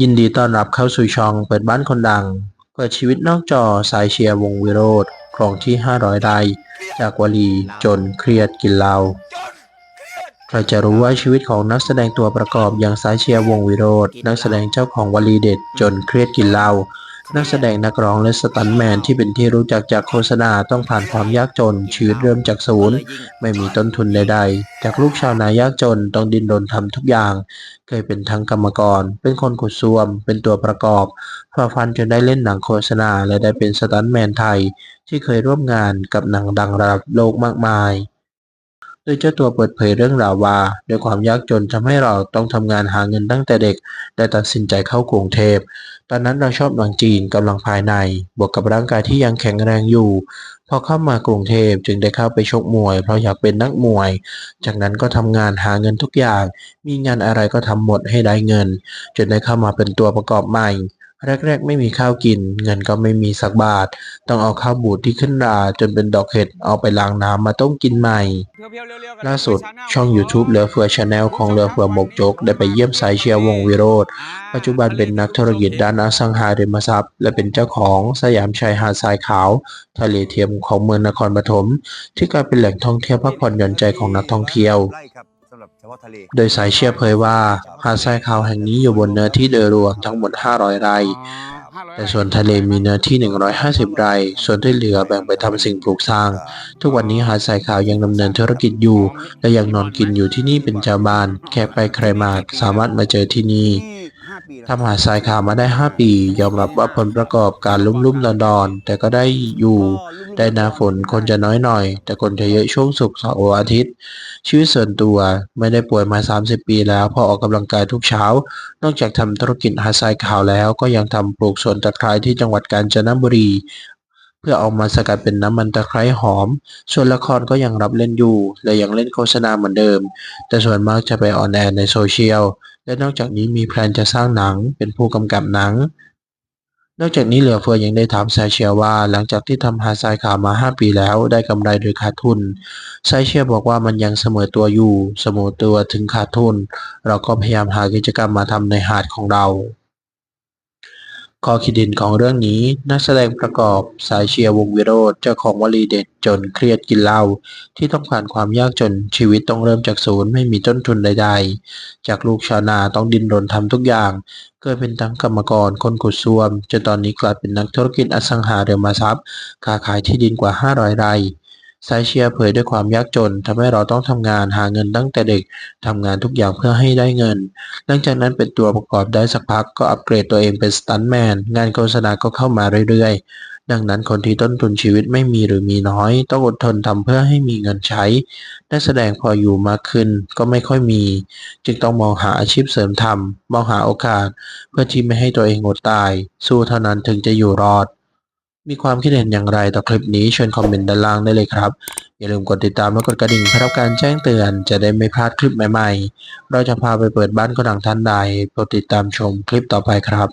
ยินดีต้อนรับเข้าสู่ช่องเปิดบ้านคนดัง เปิดชีวิตนอกจอสายเชียร์วงวิโรธครองที่ 500ไร่จากวลีจนเครียดกินเหล้าใครจะรู้ว่าชีวิตของนักแสดงตัวประกอบอย่างสายเชียร์วงวิโรธนักแสดงเจ้าของวลีเด็ดจนเครียดกินเหล้า นักแสดงนักร้องและสตันท์แมนที่เป็นที่รู้จักจากโฆษณาต้องผ่านความยากจน ชีวิตเริ่มจากศูนย์ ไม่มีต้นทุนใดๆ จากลูกชาวนายากจนต้องดิ้นรนทำทุกอย่าง เคยเป็นทั้งกรรมกร เป็นคนขุดซ่วม เป็นตัวประกอบฝ่าฟันจนได้เล่นหนังโฆษณาและได้เป็นสตันท์แมนไทย ที่เคยร่วมงานกับหนังดังระดับโลกมากมาย ดยเจ้าตัวเปิดเผยเรื่องราวว่าด้วยความยากจนทำให้เราต้องทำงานหาเงินตั้งแต่เด็กได้ตัดสินใจเข้ากรุงเทพ ตอนนั้นเราชอบหนังจีนกำลังภายใน บวกกับร่างกายที่ยังแข็งแรงอยู่ พอเข้ามากรุงเทพจึงได้เข้าไปชกมวย เพราะอยากเป็นนักมวย จากนั้นก็ทำงานหาเงินทุกอย่าง มีงานอะไรก็ทำหมดให้ได้เงิน จนได้เข้ามาเป็นตัวประกอบใหม่ แรกๆ ไม่มีข้าวกิน เงินก็ไม่มีสักบาท ต้องเอาข้าวบูดที่ขึ้นราจนเป็นดอกเห็ดเอาไปล้างน้ำมาต้มกินใหม่ ล่าสุดช่อง YouTube เหลือเฟือชาแนลของเหลือเฟือหมกจก ได้ไปเยี่ยมสายเชียร์วงวิโรธปัจจุบันเป็นนักธุรกิจด้านอสังหาริมทรัพย์ และเป็นเจ้าของสยามชายหาดทรายขาว ทะเลเทียมของเมืองนครปฐมที่กลายเป็นแหล่งท่องเที่ยวพักผ่อนหย่อนใจของนักท่องเที่ยว โดยสายเชียร์เผยว่าหาดทรายขาวแห่งนี้อยู่บนเนื้อที่โดยรวมทั้งหมด 500 ไร่ แต่ส่วนทะเลมีเนื้อที่ 150 ไร่ ส่วนที่เหลือแบ่งไปทำสิ่งปลูกสร้าง ทุกวันนี้หาดทรายขาวยังดำเนินธุรกิจอยู่ และยังนอนกินอยู่ที่นี่เป็นชาวบ้านแค่ไปใครมาสามารถมาเจอที่นี่ ทำหาดทรายขาวมาได้ 5 ปี ยอมรับว่าผลประกอบการลุ่มลุ่มดอนดอนๆแต่ก็ได้อยู่ได้น้าฝนคนจะน้อยหน่อย แต่คนจะเยอะช่วงศุกร์เสาร์อาทิตย์ชีวิตส่วนตัวไม่ได้ป่วยมา 30 ปีแล้ว พอออกกำลังกายทุกเช้า นอกจากทำธุรกิจหาดทรายขาวแล้วก็ยังทำปลูกสวนตะไคร้ที่จังหวัดกาญจนบุรีเพื่อเอามาสกัดเป็นน้ำมันตะไคร้หอม ส่วนละครก็ยังรับเล่นอยู่ และยังเล่นโฆษณาเหมือนเดิม แต่ส่วนมากจะไปออนแอร์ในโซเชียล และนอกจากนี้มีแพลนจะสร้างหนังเป็นผู้กำกับหนัง นอกจากนี้เหลือเฟือยังได้ถามไซเชียว่า หลังจากที่ทำหาดทรายขาวมา 5 ปีแล้วได้กำไรโดยขาดทุนไซเชียบอกว่ามันยังเสมอตัวอยู่ เสมอตัวถึงขาดทุน เราก็พยายามหากิจกรรมมาทำในหาดของเรา ข้อคิดเด่นของเรื่องนี้นักแสดงประกอบสายเชียร์วงวิโรธเจ้าของวลีเด็ดจนเครียดกินเหล้าที่ต้องผ่านความยากจนชีวิตต้องเริ่มจากศูนย์ไม่มีต้นทุนใดๆ จากลูกชาวนาต้องดิ้นรนทำทุกอย่างเคยเป็นทั้งกรรมกรคนขุดซ่วมจนตอนนี้กลายเป็นนักธุรกิจอสังหาริมทรัพย์ค้าขายที่ดินกว่า 500 ไร่ สายเชียร์เผยด้วยความยากจนทำให้เราต้องทำงานหาเงินตั้งแต่เด็กทำงานทุกอย่างเพื่อให้ได้เงิน หลังจากนั้นเป็นตัวประกอบได้สักพักก็อัปเกรดตัวเองเป็นสตันแมนงานโฆษณาก็เข้ามาเรื่อยๆ ดังนั้นคนที่ต้นทุนชีวิตไม่มีหรือมีน้อย ต้องอดทนทำเพื่อให้มีเงินใช้นักแสดงพออยู่มากขึ้นก็ไม่ค่อยมี จึงต้องมองหาอาชีพเสริมทำมองหาโอกาส เพื่อที่ไม่ให้ตัวเองอดตาย สู้เท่านั้นถึงจะอยู่รอด มีความคิดเห็นอย่างไรต่อคลิปนี้เชิญคอมเมนต์ด้านล่างได้เลยครับ อย่าลืมกดติดตามและกดกระดิ่งเพื่อรับการแจ้งเตือนจะได้ไม่พลาดคลิปใหม่ๆ เราจะพาไปเปิดบ้านคนดังท่านใดโปรดติดตามชมคลิปต่อไปครับ